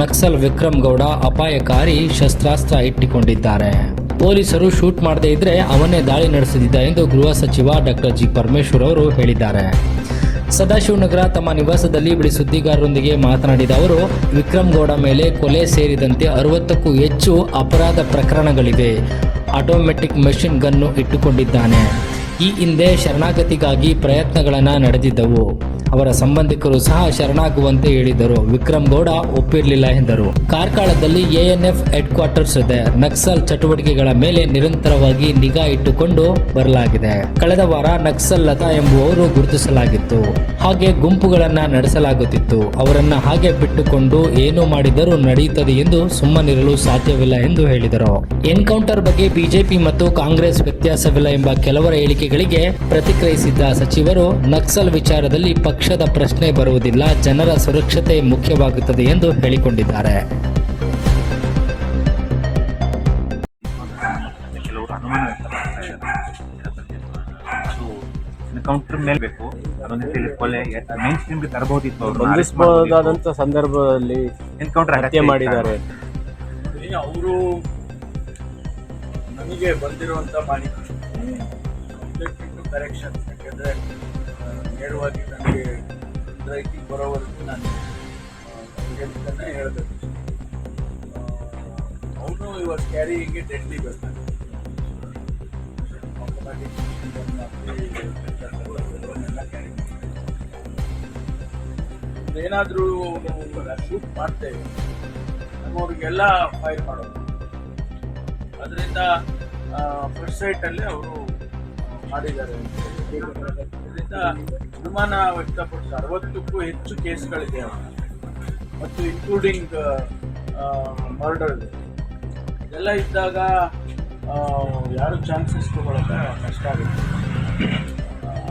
ನಕ್ಸಲ್ ವಿಕ್ರಮ್ ಗೌಡ ಅಪಾಯಕಾರಿ ಶಸ್ತ್ರಾಸ್ತ್ರ ಇಟ್ಟಿಕೊಂಡಿದ್ದಾರೆ. ಪೊಲೀಸರು ಶೂಟ್ ಮಾಡದೇ ಇದ್ರೆ ಅವನೇ ದಾಳಿ ನಡೆಸುತ್ತಿದ್ದ ಎಂದು ಗೃಹ ಸಚಿವ ಡಾಕ್ಟರ್ ಜಿ ಪರಮೇಶ್ವರ್ ಅವರು ಹೇಳಿದ್ದಾರೆ. ಸದಾಶಿವನಗರ ತಮ್ಮ ನಿವಾಸದಲ್ಲಿ ಬಿಡಿ ಸುದ್ದಿಗಾರರೊಂದಿಗೆ ಮಾತನಾಡಿದ ಅವರು, ವಿಕ್ರಮ್ ಗೌಡ ಮೇಲೆ ಕೊಲೆ ಸೇರಿದಂತೆ ಅರವತ್ತಕ್ಕೂ ಹೆಚ್ಚು ಅಪರಾಧ ಪ್ರಕರಣಗಳಿವೆ. ಆಟೋಮೆಟಿಕ್ ಮೆಷಿನ್ ಗನ್ನು ಇಟ್ಟುಕೊಂಡಿದ್ದಾನೆ. ಈ ಹಿಂದೆ ಶರಣಾಗತಿಗಾಗಿ ಪ್ರಯತ್ನಗಳನ್ನು ನಡೆದಿದ್ದವು. ಅವರ ಸಂಬಂಧಿಕರು ಸಹ ಶರಣಾಗುವಂತೆ ಹೇಳಿದರು. ವಿಕ್ರಮ್ ಗೌಡ ಒಪ್ಪಿರಲಿಲ್ಲ ಎಂದರು. ಕಾರ್ಕಳದಲ್ಲಿ ಎಎನ್ಎಫ್ ಹೆಡ್ ಕ್ವಾರ್ಟರ್ಸ್ ಇದೆ. ನಕ್ಸಲ್ ಚಟುವಟಿಕೆಗಳ ಮೇಲೆ ನಿರಂತರವಾಗಿ ನಿಗಾ ಇಟ್ಟುಕೊಂಡು ಬರಲಾಗಿದೆ. ಕಳೆದ ವಾರ ನಕ್ಸಲ್ ಲತಾ ಎಂಬುವವರು ಗುರುತಿಸಲಾಗಿತ್ತು. ಹಾಗೆ ಗುಂಪುಗಳನ್ನ ನಡೆಸಲಾಗುತ್ತಿತ್ತು. ಅವರನ್ನ ಹಾಗೆ ಬಿಟ್ಟುಕೊಂಡು ಏನು ಮಾಡಿದರೂ ನಡೆಯುತ್ತದೆ ಎಂದು ಸುಮ್ಮನಿರಲು ಸಾಧ್ಯವಿಲ್ಲ ಎಂದು ಹೇಳಿದರು. ಎನ್ಕೌಂಟರ್ ಬಗ್ಗೆ ಬಿಜೆಪಿ ಮತ್ತು ಕಾಂಗ್ರೆಸ್ ವ್ಯತ್ಯಾಸವಿಲ್ಲ ಎಂಬ ಕೆಲವರ ಹೇಳಿಕೆಗಳಿಗೆ ಪ್ರತಿಕ್ರಿಯಿಸಿದ್ದ ಸಚಿವರು, ನಕ್ಸಲ್ ವಿಚಾರದಲ್ಲಿ ಪಕ್ಷದ ಪ್ರಶ್ನೆ ಬರುವುದಿಲ್ಲ ಜನರ ಸುರಕ್ಷತೆ ಮುಖ್ಯವಾಗುತ್ತದೆ ಎಂದು ಹೇಳಿಕೊಂಡಿದ್ದಾರೆ. ಎನ್ಕೌಂಟರ್ ಮೇಲೆ ಬೇಕು. ಅದೊಂದು ರೀತಿಯಲ್ಲಿ ಕೊಲೆ ಮೈನ್ ಸ್ಟ್ರೀಮ್ಗೆ ತರಬಹುದಿತ್ತು ಬಂಧಿಸಬಹುದಾದಂತ ಸಂದರ್ಭದಲ್ಲಿ ಎನ್ಕೌಂಟರ್ ಹತ್ಯೆ ಮಾಡಿದ್ದಾರೆ. ಅವರು ನಮಗೆ ಬಂದಿರುವಂತ ಮಾಹಿತಿ ಕರೆಕ್ಷನ್ ಯಾಕೆಂದರೆ ನೇರವಾಗಿ ನನಗೆ ರೈತಿಗೆ ಬರೋವರೆಗೂ ನಾನು ಹೇಳಿದ್ದನ್ನು ಹೇಳಬೇಕು. ಅವನು ಇವಾಗ ಕ್ಯಾರಿಯಿಂಗ್ಗೆ ಡೆಡ್ಲಿ ಬರ್ತಾನೆ ಏನಾದರೂ ಶೂಟ್ ಮಾಡ್ತೇವೆ ನಮ್ಮವ್ರಿಗೆಲ್ಲ ಫೈಲ್ ಮಾಡೋದು. ಅದರಿಂದ ಫಸ್ಟ್ ಸೈಟಲ್ಲಿ ಅವರು ಮಾಡಿದ್ದಾರೆ. ಅನುಮಾನ ವ್ಯಕ್ತಪಡಿಸ ಅರವತ್ತಕ್ಕೂ ಹೆಚ್ಚು ಕೇಸ್ಗಳಿದೆ. ಮತ್ತು ಇನ್ಕ್ಲೂಡಿಂಗ್ ಮರ್ಡರ್ ಇದೆಲ್ಲ ಇದ್ದಾಗ ಯಾರು ಚಾನ್ಸಸ್ ತಗೊಳ್ಳೋಕೆ ಕಷ್ಟ ಆಗುತ್ತೆ.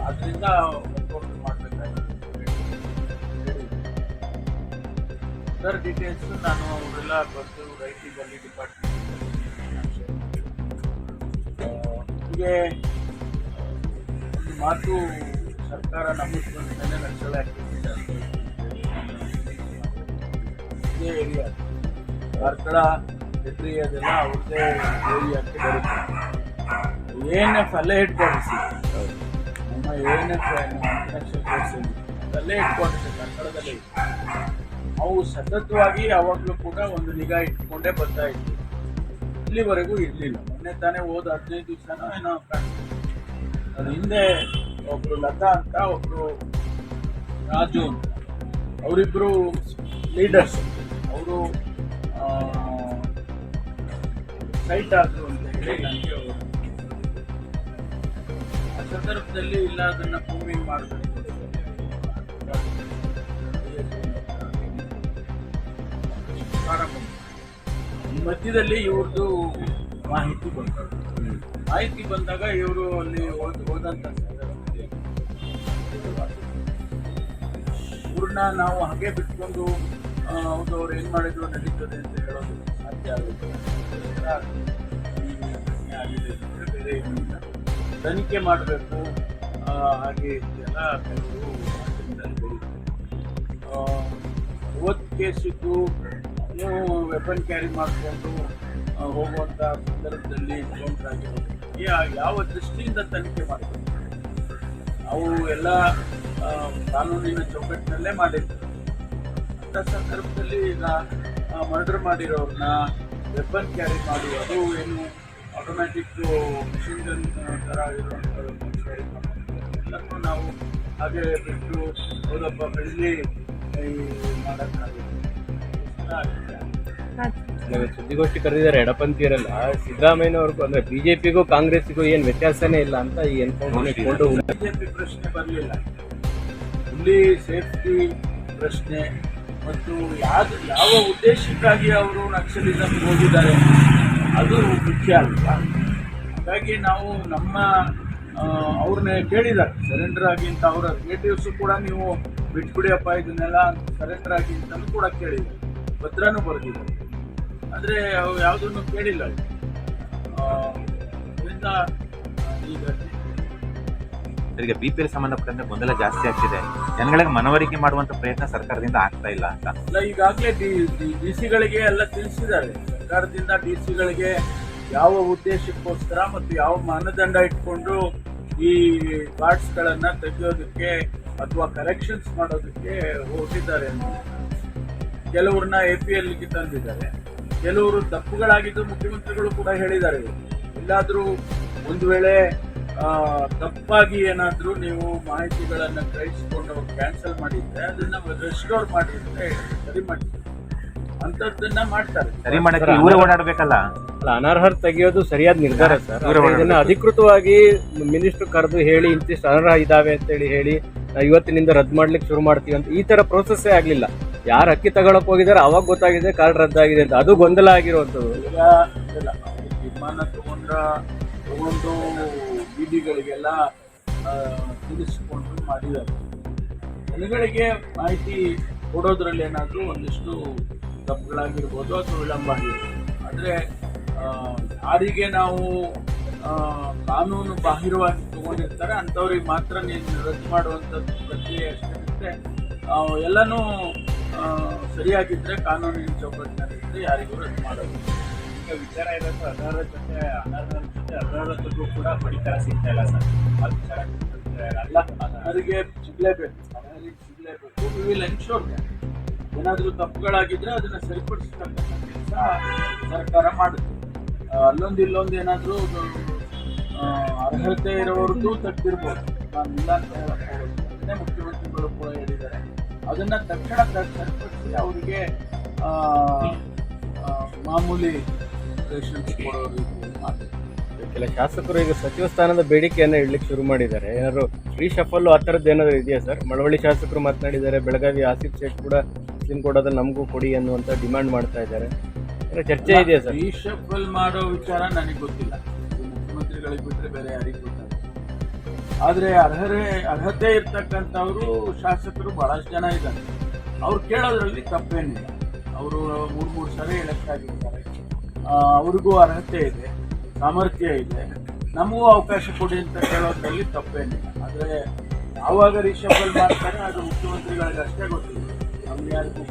ಅದರಿಂದ ವರ್ಕೌಟ್ ಮಾಡಬೇಕಾಗಿತ್ತು ಸರ್ ಡೀಟೇಲ್ಸ್ ನಾನು ಅವರೆಲ್ಲ ಬಂದು ರೈಟಿಂಗಲ್ಲಿ ಡಿಪಾರ್ಟ್ಮೆಂಟ್ ಹೀಗೆ ಮಾತು ಸರ್ಕಾರ ನಂಬಿಸ್ಕೊಂಡ್ಮೇಲೆ ನಕ್ಸಲ್ ಇದೇ ಏರಿಯಾ ಕಾರ್ಕಳ ಹೆದ್ರಿ ಅದೆಲ್ಲ ಅವ್ರದ್ದೇ ಏರಿಯಾಕ್ಕೆ ಬರುತ್ತೆ. ಎ ಎನ್ ಎಫ್ ಅಲ್ಲೇ ಹೆಡ್ ಕ್ವಾರ್ಟರ್ಸ್ ನಮ್ಮ ಎ ಎನ್ ಎಫ್ ಫೋರ್ಸ್ ಅಲ್ಲೇ ಹೆಡ್ ಕ್ವಾರ್ಟರ್ಸ್ ಕಾರ್ಕಳದಲ್ಲೇ ಅವು ಸತತವಾಗಿ ಯಾವಾಗಲೂ ಕೂಡ ಒಂದು ನಿಗಾ ಇಟ್ಕೊಂಡೇ ಬರ್ತಾ ಇತ್ತು. ಇಲ್ಲಿವರೆಗೂ ಇರಲಿಲ್ಲ. ಮೊನ್ನೆ ತಾನೇ ಹೋದ ಹದಿನೈದು ದಿವಸನೋ ಏನೋ ಅದು ಹಿಂದೆ ಒಬ್ರು ಲತಾ ಅಂತ ಒಬ್ರು ರಾಜು ಅಂತ ಅವರಿಬ್ಬರು ಲೀಡರ್ಸ್ ಅವರು ಸೈಟ್ ಆದ್ರು ಅಂತ ಹೇಳಿ ನನಗೆ ಅವರು ಆ ಸಂದರ್ಭದಲ್ಲಿ ಇಲ್ಲ ಅದನ್ನ ಪ್ರೂವಿಂಗ್ ಮಾಡಬೇಕು ಪ್ರಾರಂಭ ಮಧ್ಯದಲ್ಲಿ ಇವ್ರದ್ದು ಮಾಹಿತಿ ಬಂತು. ಮಾಹಿತಿ ಬಂದಾಗ ಇವರು ಅಲ್ಲಿ ಹೋದ್ ಇವ್ರನ್ನ ನಾವು ಹಾಗೆ ಬಿಟ್ಕೊಂಡು ಒಂದು ಅವ್ರು ಏನು ಮಾಡಿದ್ರು ನಡೀತದೆ ಅಂತ ಹೇಳೋದು ಸಾಧ್ಯ ಆಗುತ್ತೆ. ಬೇರೆ. ತನಿಖೆ ಮಾಡಬೇಕು ಹಾಗೆ ಎಲ್ಲ ಕೆಲವರು ಕೇಸ್ ಇದ್ದು ನೀವು ವೆಪನ್ ಕ್ಯಾರಿ ಮಾಡಿಕೊಂಡು ಹೋಗುವಂಥ ಸಂದರ್ಭದಲ್ಲಿ ಯಾವ ದೃಷ್ಟಿಯಿಂದ ತನಿಖೆ ಮಾಡಬೇಕು? ಅವು ಎಲ್ಲ ಕಾನೂನಿನ ಚೌಕಟ್ಟಿನಲ್ಲೇ ಮಾಡಿರ್ತಾರೆ ಅಂಥ ಸಂದರ್ಭದಲ್ಲಿ ಈಗ ಮರ್ಡರ್ ಮಾಡಿರೋರನ್ನ ವೆಪನ್ ಕ್ಯಾರಿ ಮಾಡಿ ಅದು ಏನು ಆಟೋಮ್ಯಾಟಿಕ್ ಮಿಷಿನ್ ಗನ್ ಥರ ಇರುವಂಥದ್ದು ಕ್ಯಾರಿ ಮಾಡೋದು ನಾವು ಹಾಗೆ ಬಿಟ್ಟು ಅವರೊಬ್ಬ ಬೆಳ್ಳಿ ಸುದ್ದಿಗೋಷ್ಠಿ ಕರೆದಿದ್ದಾರೆ ಎಡಪಂಥೀಯರೆಲ್ಲ. ಸಿದ್ದರಾಮಯ್ಯನವ್ರಿಗೂ ಅಂದ್ರೆ ಬಿಜೆಪಿಗೂ ಕಾಂಗ್ರೆಸ್ಗೂ ಏನು ವ್ಯತ್ಯಾಸನೇ ಇಲ್ಲ ಅಂತ ಈ ಎನ್ಕೌಂಟರ್ ಬಿಜೆಪಿ ಪ್ರಶ್ನೆ ಬರಲಿಲ್ಲ. ಇಲ್ಲಿ ಸೇಫ್ಟಿ ಪ್ರಶ್ನೆ ಮತ್ತು ಯಾವ್ದು ಯಾವ ಉದ್ದೇಶಕ್ಕಾಗಿ ಅವರು ನಕ್ಸಲಿಸಮ್ ಹೋಗಿದ್ದಾರೆ ಅದು ಮುಖ್ಯ ಅಲ್ವಾ? ಹಾಗಾಗಿ ನಾವು ನಮ್ಮ ಅವ್ರನ್ನೇ ಕೇಳಿದ್ದಾರೆ ಸರೆಂಡರ್ ಆಗಿ ಅಂತ ಅವರ ರಿಲೇಟಿವ್ಸು ಕೂಡ ನೀವು ಬಿಟ್ಬಿಡಿಯಪ್ಪ ಇದನ್ನೆಲ್ಲ ಸರೆಂಡರ್ ಆಗಿ ಅಂತಲೂ ಕೂಡ ಕೇಳಿದ್ದಾರೆ ಭದ್ರನೂ ಬರೆದಿದ್ದಾರೆ ಆದರೆ ಅವು ಯಾವುದನ್ನು ಕೇಳಿಲ್ಲ. ಆ, ಅದರಿಂದ ಈಗ ಇವರಿಗೆ ಬಿ ಪಿ ಎಲ್ ಸಂಬಂಧಪಟ್ಟಂತೆ ಗೊಂದಲ ಜಾಸ್ತಿ ಆಗ್ತಿದೆ. ಜನಗಳಿಗೆ ಮನವರಿಕೆ ಮಾಡುವಂತ ಪ್ರಯತ್ನ ಸರ್ಕಾರದಿಂದ ಆಗ್ತಾ ಇಲ್ಲ ಅಂತ. ಈಗಾಗಲೇ ಡಿ ಸಿಗಳಿಗೆ ಎಲ್ಲ ತಿಳಿಸಿದ್ದಾರೆ. ಸರ್ಕಾರದಿಂದ ಡಿ ಸಿಗಳಿಗೆ ಯಾವ ಉದ್ದೇಶಕ್ಕೋಸ್ಕರ ಮತ್ತು ಯಾವ ಮಾನದಂಡ ಇಟ್ಕೊಂಡು ಈ ಕಾರ್ಡ್ಸ್ಗಳನ್ನು ತೆಗೆಯೋದಕ್ಕೆ ಅಥವಾ ಕರೆಕ್ಷನ್ಸ್ ಮಾಡೋದಕ್ಕೆ ಹೊರಟಿದ್ದಾರೆ. ಕೆಲವ್ರನ್ನ ಎ ಪಿ ಎಲ್ಗೆ ತಂದಿದ್ದಾರೆ. ಕೆಲವರು ತಪ್ಪುಗಳಾಗಿದ್ದು ಮುಖ್ಯಮಂತ್ರಿಗಳು ಕೂಡ ಹೇಳಿದ್ದಾರೆ. ಎಲ್ಲಾದರೂ ಒಂದು ವೇಳೆ ತಪ್ಪಾಗಿ ಏನಾದರೂ ನೀವು ಮಾಹಿತಿಗಳನ್ನು ಗ್ರಹಿಸಿಕೊಂಡು ಕ್ಯಾನ್ಸಲ್ ಮಾಡಿದ್ರೆ ಅದನ್ನ ರೆಸ್ಟೋರ್ ಮಾಡಿ ಅಂತ ಸರಿ ಮಾಡಿ. ಅಂಥದ್ದನ್ನ ಮಾಡ್ತಾರೆ. ಸರಿ ಮಾಡಕ್ಕೆ ಇವರೇ ಓಡಾಡ್ಬೇಕಲ್ಲ? ಅಲ್ಲ ಅನರ್ಹರ್ ತೆಗೆಯೋದು ಸರಿಯಾದ ನಿರ್ಧಾರ ಸರ್. ಇದನ್ನ ಅಧಿಕೃತವಾಗಿ ಮಿನಿಸ್ಟರ್ ಕರೆದು ಹೇಳಿ ಇಂತಿಷ್ಟು ಅನರ್ಹ ಇದಾವೆ ಅಂತ ಹೇಳಿ ಹೇಳಿ ಇವತ್ತಿನಿಂದ ರದ್ದು ಮಾಡ್ಲಿಕ್ಕೆ ಶುರು ಮಾಡ್ತೀವಿ ಅಂತ ಈ ತರ ಪ್ರೋಸೆಸ್ಸೇ ಆಗ್ಲಿಲ್ಲ. ಯಾರು ಅಕ್ಕಿ ತಗೊಳಕ್ ಹೋಗಿದಾರೆ ಅವಾಗ ಗೊತ್ತಾಗಿದೆ ಕಾರ್ಡ್ ರದ್ದಾಗಿದೆ ಅಂತ. ಅದು ಗೊಂದಲ ಆಗಿರುವಂತದ್ದು ಈಗ ವಿಮಾನ ತೀರ್ಮಾನ ತಗೊಂಡು ಬೀದಿಗಳಿಗೆಲ್ಲ ತಿಳಿಸಿಕೊಂಡು ಮಾಡಿದ್ದಾರೆ. ಜನಗಳಿಗೆ ಮಾಹಿತಿ ಕೊಡೋದ್ರಲ್ಲಿ ಏನಾದರೂ ಒಂದಿಷ್ಟು ತಪ್ಪುಗಳಾಗಿರ್ಬೋದು ಅಥವಾ ವಿಳಂಬ ಆಗಿರ್ಬೋದು. ಆದರೆ ಯಾರಿಗೆ ನಾವು ಕಾನೂನು ಬಾಹಿರವಾಗಿ ತಗೊಂಡಿರ್ತಾರೆ, ಅಂಥವ್ರಿಗೆ ಮಾತ್ರ ನೀನು ರದ್ದು ಮಾಡುವಂಥದ್ದು ಪ್ರಕ್ರಿಯೆ ಬಿಟ್ಟರೆ ಎಲ್ಲನೂ ಸರಿಯಾಗಿದ್ದರೆ ಕಾನೂನಿನ ಚೌಕಟ್ಟಿನಲ್ಲಿದ್ದರೆ ಯಾರಿಗೂ ರದ್ದು ಮಾಡೋದು ಈಗ ವಿಚಾರ ಇರೋದು ಅದರ ಜೊತೆ ಅನರ್ಹರ ಜೊತೆ ಅನರ್ಹತೆಗೂ ಕೂಡ ಪಡಿತಾರ ಸಿಗ್ತಾ ಇಲ್ಲ ಸರ್. ಅದು ವಿಚಾರ ಅಲ್ಲ ಅದಕ್ಕೆ ಸಿಗ್ಲೇಬೇಕು ಅವರಿಗೆ ಸಿಗ್ಲೇಬೇಕು. ವಿ ವಿಲ್ ಎನ್ಶೋರ್ ಏನಾದರೂ ತಪ್ಪುಗಳಾಗಿದ್ರೆ ಅದನ್ನ ಸರಿಪಡಿಸ್ತಕ್ಕಂಥ ಕೆಲಸ ಸರ್ಕಾರ ಮಾಡುತ್ತೆ. ಅಲ್ಲೊಂದು ಇಲ್ಲೊಂದು ಏನಾದರೂ ಅರ್ಹತೆ ಇರೋರ್ದು ತಪ್ಪಿರ್ಬೋದು. ನಾನು ಇಲ್ಲ ಅಂತ ಹೇಳಕ್ ಹೋಗೋದಿಲ್ಲ. ಮುಖ್ಯಮಂತ್ರಿಗಳು ಕೂಡ ಹೇಳಿದ್ದಾರೆ. ಅದನ್ನ ತಕ್ಷಣ ಸರಿಪಡಿಸಿ ಅವರಿಗೆ ಆ, ಆ, ಮಾಮೂಲಿ ಕೆಲ ಶಾಸಕರು ಈಗ ಸಚಿವ ಸ್ಥಾನದ ಬೇಡಿಕೆಯನ್ನು ಇಡ್ಲಿಕ್ಕೆ ಶುರು ಮಾಡಿದ್ದಾರೆ. ಏನಾದ್ರು ಶಫಲ್ ಆ ಥರದ್ದು ಏನಾದ್ರು ಇದೆಯಾ ಸರ್? ಮಳವಳ್ಳಿ ಶಾಸಕರು ಮಾತನಾಡಿದ್ದಾರೆ, ಬೆಳಗಾವಿ ಆಸಿಫ್ ಶೇಖ್ ಕೂಡ ಮುಸ್ಲಿಂ ಕೊಡೋದು ನಮಗೂ ಕೊಡಿ ಅನ್ನುವಂತ ಡಿಮ್ಯಾಂಡ್ ಮಾಡ್ತಾ ಇದ್ದಾರೆ. ಚರ್ಚೆ ಇದೆಯಾ ಸರ್? ರೀಶಫಲ್ ಮಾಡೋ ವಿಚಾರ ನನಗೆ ಗೊತ್ತಿಲ್ಲ. ಮುಖ್ಯಮಂತ್ರಿಗಳಿಗೆ ಬಿಟ್ಟರೆ ಬೇರೆ ಯಾರಿಗೂ ಗೊತ್ತಿಲ್ಲ. ಆದರೆ ಅರ್ಹರೇ, ಅರ್ಹತೆ ಇರ್ತಕ್ಕಂಥವರು ಶಾಸಕರು ಬಹಳಷ್ಟು ಜನ ಇದ್ದಾರೆ. ಅವ್ರು ಕೇಳೋದ್ರಲ್ಲಿ ತಪ್ಪೇನಿಲ್ಲ. ಅವರು ಮೂರು ಮೂರು ಸಲ ಎಲೆಕ್ಟ್ ಆಗಿರ್ತಾರೆ. ಅವ್ರಿಗೂ ಅರ್ಹತೆ ಇದೆ, ಸಾಮರ್ಥ್ಯ ಇದೆ. ನಮಗೂ ಅವಕಾಶ ಕೊಡಿ ಅಂತ ಕೇಳೋದ್ರಲ್ಲಿ ತಪ್ಪೇನಿಲ್ಲ. ಆದರೆ ಯಾವಾಗ ರಿಷಬಲ್ ಮಾಡ್ತಾರೆ, ಅದು ಮುಖ್ಯಮಂತ್ರಿಗಳಿಗೆ ಅಷ್ಟೇ ಗೊತ್ತಿಲ್ಲ. ನಮ್ಗೆ ಯಾರಿಗೂ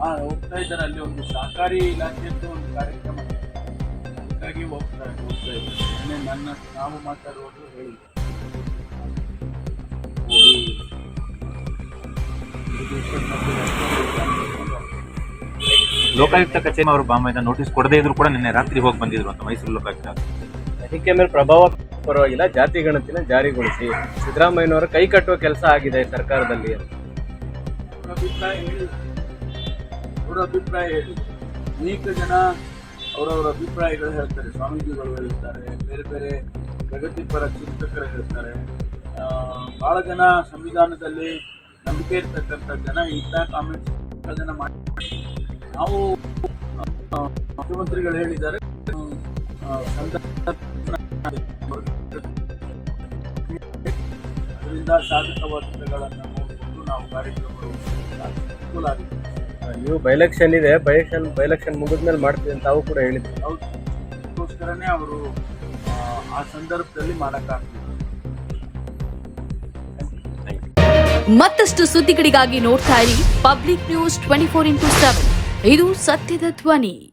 ಹಾಂ ಹೋಗ್ತಾ ಇದ್ದಾರೆ ಅಲ್ಲಿ ಒಂದು ಸಹಕಾರಿ ಇಲಾಖೆಯದ್ದು ಒಂದು ಕಾರ್ಯಕ್ರಮ. ಹಾಗಾಗಿ ಹೋಗ್ತಾ ಹೋಗ್ತಾ ಇದ್ದಾರೆ. ನನ್ನ ನಾವು ಮಾತಾಡುವುದು ಹೇಳಿ. ಲೋಕಾಯುಕ್ತ ಕಚೇರಿ ಅವರು ಬಾಂಬೆಯಿಂದ ನೋಟಿಸ್ ಕೊಡದೇ ಇದ್ರು ಕೂಡ ನಿನ್ನೆ ರಾತ್ರಿ ಹೋಗಿ ಬಂದಿದ್ರು ಅಂತ ಮೈಸೂರು ಲೋಕಾಯುಕ್ತ. ಅದಕ್ಕೆ ಮೇಲೆ ಪ್ರಭಾವ ಪರವಾಗಿಲ್ಲ ಜಾತಿ ಗಣತಿನ ಜಾರಿಗೊಳಿಸಿ ಸಿದ್ದರಾಮಯ್ಯನವರ ಕೈ ಕಟ್ಟುವ ಕೆಲಸ ಆಗಿದೆ ಸರ್ಕಾರದಲ್ಲಿ. ಅವರ ಅಭಿಪ್ರಾಯ ಹೇಳಿ. ಅವರ ಅಭಿಪ್ರಾಯ ಹೇಳಿ. ಅನೇಕ ಜನ ಅವರವರ ಅಭಿಪ್ರಾಯಗಳು ಹೇಳ್ತಾರೆ. ಸ್ವಾಮೀಜಿಗಳು ಹೇಳ್ತಾರೆ. ಬೇರೆ ಬೇರೆ ಪ್ರಗತಿಪರ ಚಿಂತಕರು ಹೇಳ್ತಾರೆ. ಆ, ಬಹಳ ಜನ ಸಂವಿಧಾನದಲ್ಲಿ ನಂಬಿಕೆ ಇರ್ತಕ್ಕಂಥ ಜನ ಇಂಥ ಕಾಮೆಂಟ್ಸ್ ಜನ ಮಾಡಿ ನಾವು ಆ, ಮುಖ್ಯಮಂತ್ರಿಗಳು ಹೇಳಿದ್ದಾರೆ. ಅದರಿಂದ ಸಾಧಕವಾದಗಳನ್ನು ನೋಡಿಕೊಂಡು ನಾವು ಕಾರ್ಯಕ್ರಮಗಳು ಅನುಕೂಲ ಆಗಿದೆ ನೀವು ಬೈಲೆಕ್ಷನ್ ಇದೆ ಬೈಲೆಕ್ಷನ್ ಬೈಲೆಕ್ಷನ್ ಮುಗಿದ್ಮೇಲೆ ಮಾಡ್ತೀವಿ ಅಂತ ತಾವು ಕೂಡ ಹೇಳಿದ್ರು. ಹೌದು. ಅದಕ್ಕೋಸ್ಕರನೇ ಅವರು ಆ, ಆ ಸಂದರ್ಭದಲ್ಲಿ ಮಾಡೋಕ್ಕಾಗ್ತದೆ ಮತ್ತಷ್ಟು ಸುದ್ದಿಗಳಿಗಾಗಿ ನೋಡ್ತಾ ಇರಿ Public News twenty four into seven. ಇದು ಸತ್ಯದ ಧ್ವನಿ.